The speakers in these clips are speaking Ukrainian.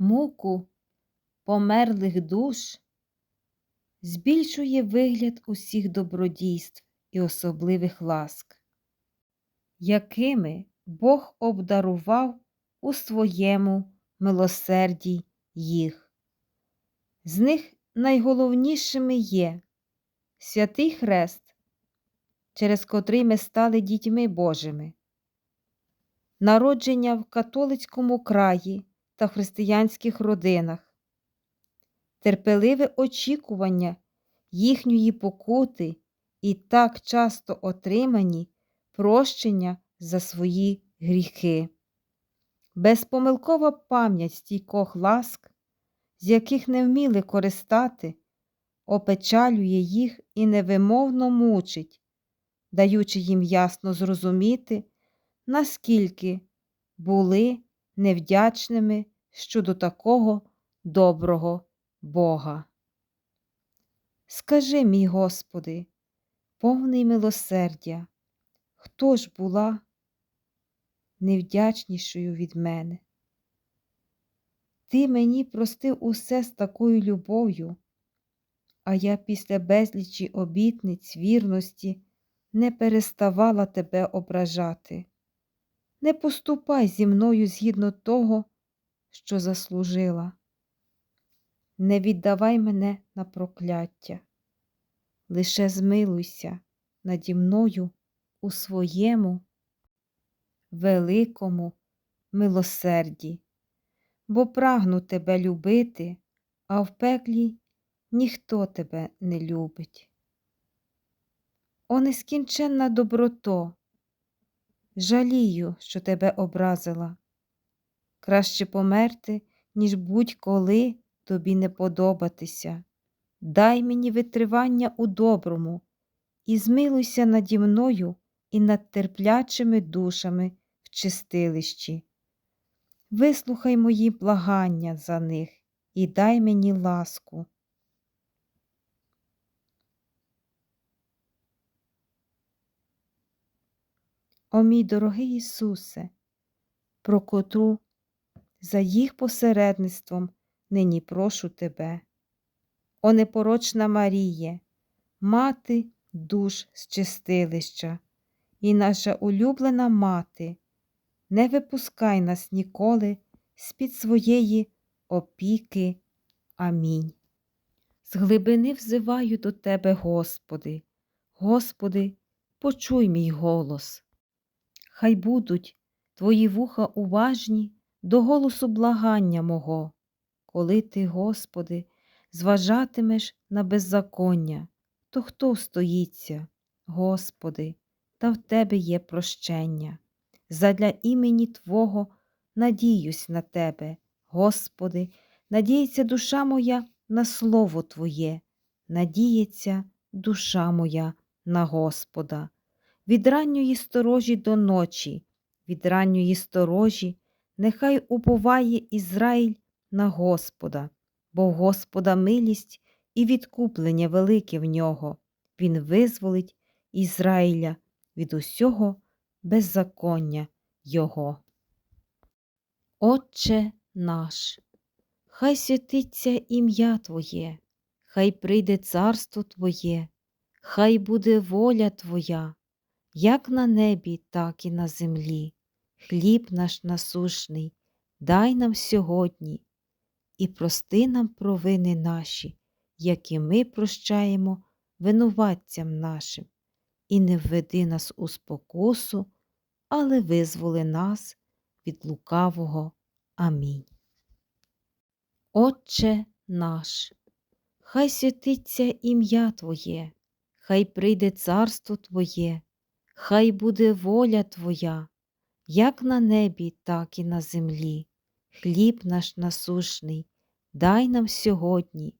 муку померлих душ, збільшує вигляд усіх добродійств і особливих ласк, якими Бог обдарував у своєму милосерді їх. З них найголовнішими є святий Хрест, через котрий ми стали дітьми Божими, народження в католицькому краї та християнських родинах, терпеливе очікування їхньої покути і так часто отримані прощення за свої гріхи, безпомилкова пам'ять стійкох ласк, з яких не вміли користати, опечалює їх і невимовно мучить, даючи їм ясно зрозуміти, наскільки були невдячними щодо такого доброго Бога. Скажи, мій Господи, повний милосердя, хто ж була невдячнішою від мене? Ти мені простив усе з такою любов'ю, а я після безлічі обітниць вірності не переставала тебе ображати. Не поступай зі мною згідно того, що заслужила. Не віддавай мене на прокляття, лише змилуйся наді мною у своєму великому милосерді, бо прагну тебе любити, а в пеклі ніхто тебе не любить. О нескінченна доброто, жалію, що тебе образила. Краще померти, ніж будь-коли тобі не подобатися. Дай мені витривання у доброму і змилуйся наді мною і над терплячими душами в чистилищі. Вислухай мої благання за них і дай мені ласку. О мій дорогий Ісусе, про котру за їх посередництвом нині прошу Тебе. О непорочна Маріє, мати душ з чистилища і наша улюблена мати, не випускай нас ніколи з-під своєї опіки. Амінь. З глибини взиваю до Тебе, Господи, Господи, почуй мій голос. Хай будуть Твої вуха уважні до голосу благання мого, коли Ти, Господи, зважатимеш на беззаконня, то хто стоїться, Господи, та в Тебе є прощення. Задля імені Твого надіюсь на Тебе, Господи, надіється душа моя на Слово Твоє, надіється душа моя на Господа. Від ранньої сторожі до ночі, від ранньої сторожі, нехай уповає Ізраїль на Господа, бо в Господа милість і відкуплення велике в нього. Він визволить Ізраїля від усього беззаконня Його. Отче наш, хай святиться ім'я Твоє, хай прийде царство Твоє, хай буде воля Твоя, як на небі, так і на землі. Хліб наш насушний, дай нам сьогодні і прости нам провини наші, які ми прощаємо винуватцям нашим, і не введи нас у спокусу, але визволи нас від лукавого. Амінь. Отче наш, хай святиться ім'я Твоє, хай прийде царство Твоє, хай буде воля Твоя, як на небі, так і на землі. Хліб наш насушний, дай нам сьогодні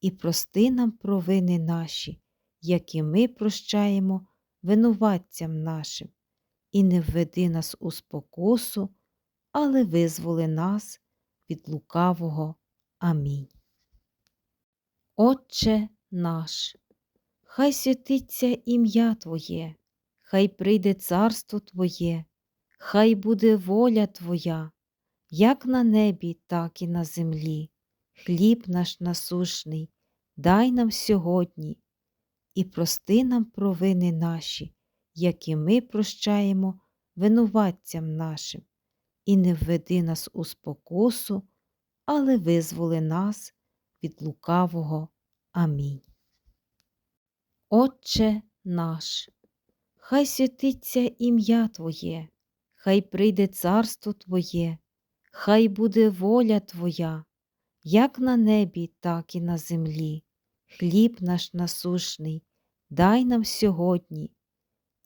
і прости нам провини наші, які ми прощаємо винуватцям нашим, і не введи нас у спокусу, але визволи нас від лукавого. Амінь. Отче наш, хай святиться ім'я Твоє, хай прийде царство Твоє, хай буде воля Твоя, як на небі, так і на землі. Хліб наш насушний, дай нам сьогодні і прости нам провини наші, які ми прощаємо винуватцям нашим, і не введи нас у спокусу, але визволи нас від лукавого. Амінь. Отче наш, хай святиться ім'я Твоє, хай прийде царство Твоє, хай буде воля Твоя, як на небі, так і на землі. Хліб наш насушний, дай нам сьогодні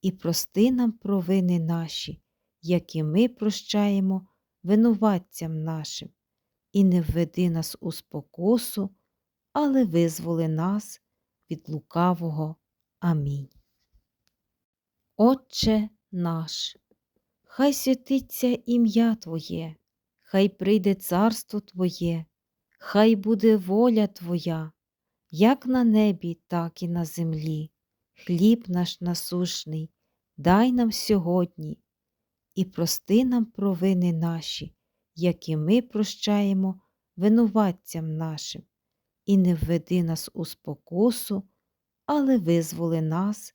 і прости нам провини наші, які ми прощаємо винуватцям нашим, і не введи нас у спокусу, але визволи нас від лукавого. Амінь. Отче наш, хай святиться ім'я Твоє, хай прийде царство Твоє, хай буде воля Твоя, як на небі, так і на землі. Хліб наш насушний, дай нам сьогодні і прости нам провини наші, які ми прощаємо винуватцям нашим, і не введи нас у спокусу, але визволи нас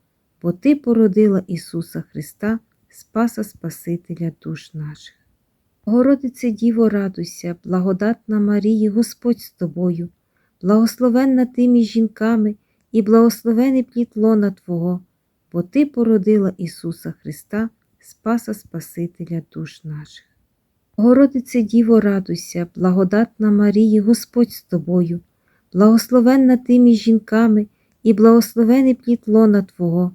бо Ти породила Ісуса Христа, Спаса Спасителя душ наших. Богородице Діво, радуйся, благодатна Марії, Господь з тобою, благословенна ти між жінками і благословений плід лона Твого, бо Ти породила Ісуса Христа, Спаса Спасителя душ наших. Богородице Діво, радуйся, благодатна Марії, Господь з тобою, благословенна ти між жінками і благословений плід лона Твого,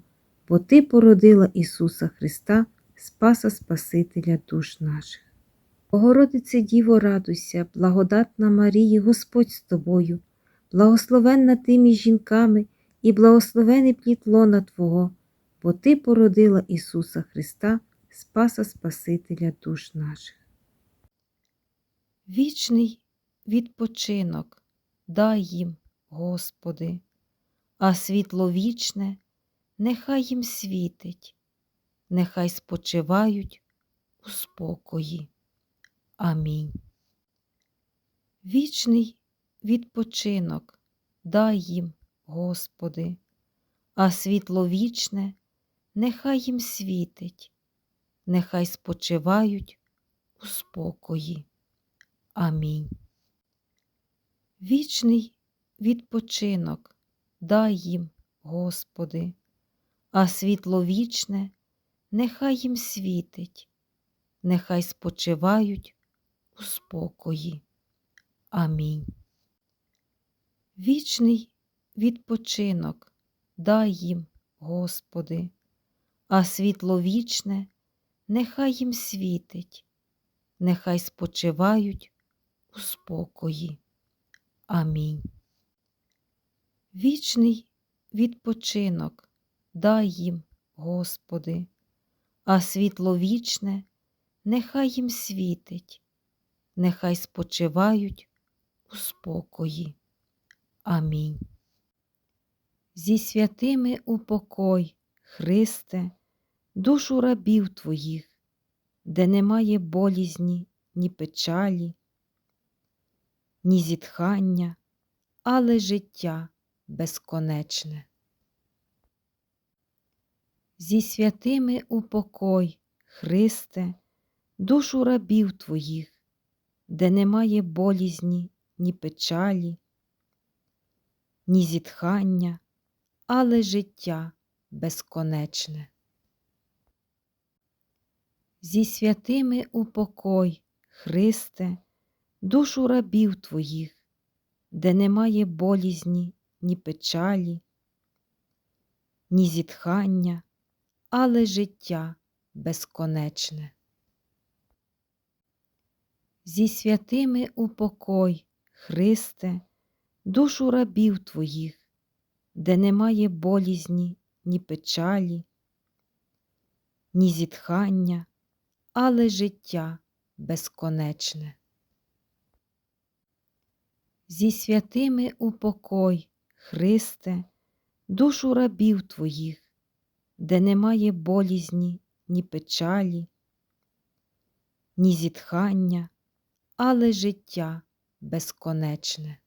бо Ти породила Ісуса Христа, Спаса Спасителя душ наших. Богородице Діво, радуйся, благодатна Марії, Господь з тобою, благословенна ти між жінками і благословений плід лона Твого, бо Ти породила Ісуса Христа, Спаса Спасителя душ наших. Вічний відпочинок дай їм, Господи, а світло вічне нехай їм світить, нехай спочивають у спокої. Амінь. Вічний відпочинок дай їм, Господи, а світло вічне нехай їм світить, нехай спочивають у спокої. Амінь. Вічний відпочинок дай їм, Господи, а світло вічне нехай їм світить, нехай спочивають у спокої. Амінь. Вічний відпочинок дай їм, Господи, а світло вічне нехай їм світить, нехай спочивають у спокої. Амінь. Вічний відпочинок дай їм, Господи, а світло вічне нехай їм світить, нехай спочивають у спокої. Амінь. Зі святими упокой, Христе, душу рабів Твоїх, де немає болізні, ні печалі, ні зітхання, але життя безконечне. Зі святими упокой, Христе, душу рабів Твоїх, де немає болізні, ні печалі, ні зітхання, але життя безконечне. Зі святими упокой, Христе, душу рабів Твоїх, де немає болізні, ні печалі, ні зітхання, але життя безконечне. Зі святими упокой, Христе, душу рабів Твоїх, де немає болізні, ні печалі, ні зітхання, але життя безконечне. Зі святими упокой, Христе, душу рабів Твоїх, де немає болізні, ні печалі, ні зітхання, але життя безконечне.